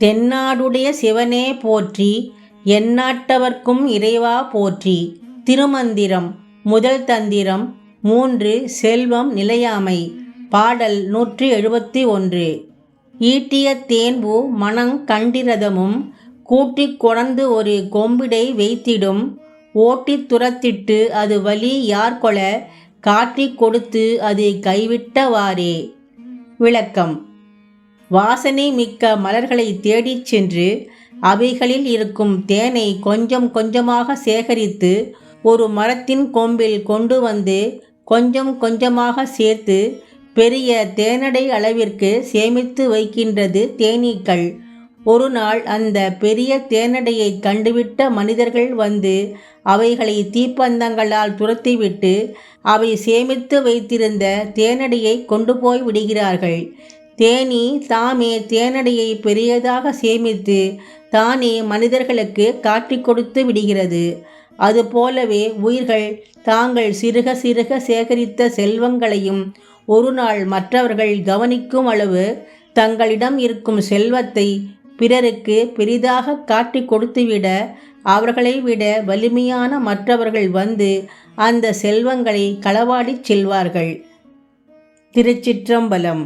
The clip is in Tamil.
தென்னாடுடைய சிவனே போற்றி எந்நாட்டவர்க்கும் இறைவா போற்றி. திருமந்திரம் முதல் தந்திரம் மூன்று செல்வம் நிலையாமை. பாடல் நூற்றி எழுபத்தி ஒன்று. ஈட்டிய தேன்பு மனங் கண்டிரதமும் கூட்டிக் கொணர்ந்து ஒரு கொம்பிடை வைத்திடும். ஓட்டித் துரத்திட்டு அது வலி யார் கொல காட்டிக் கொடுத்து அது கைவிட்டவாறே. விளக்கம். வாசனை மிக்க மலர்களை தேடிச் சென்று அவைகளில் இருக்கும் தேனை கொஞ்சம் கொஞ்சமாக சேகரித்து ஒரு மரத்தின் கொம்பில் கொண்டு வந்து கொஞ்சம் கொஞ்சமாக சேர்த்து பெரிய தேனடை அளவிற்கு சேமித்து வைக்கின்றது தேனீக்கள். ஒரு நாள் அந்த பெரிய தேனடையை கண்டுவிட்ட மனிதர்கள் வந்து அவைகளை தீப்பந்தங்களால் துரத்திவிட்டு அவை சேமித்து வைத்திருந்த தேனடையை கொண்டு போய் விடுகிறார்கள். தேனி தாமே தேனடையை பெரியதாக சேமித்து தானே மனிதர்களுக்கு காட்டிக் கொடுத்து விடுகிறது. அதுபோலவே உயிர்கள் தாங்கள் சிறுக சிறுக சேகரித்த செல்வங்களையும் ஒரு நாள் மற்றவர்கள் கவனிக்கும் அளவு தங்களிடம் இருக்கும் செல்வத்தை பிறருக்கு பெரிதாக காட்டி கொடுத்துவிட அவர்களை விட வலிமையான மற்றவர்கள் வந்து அந்த செல்வங்களை களவாடிச் செல்வார்கள். திருச்சிற்றம்பலம்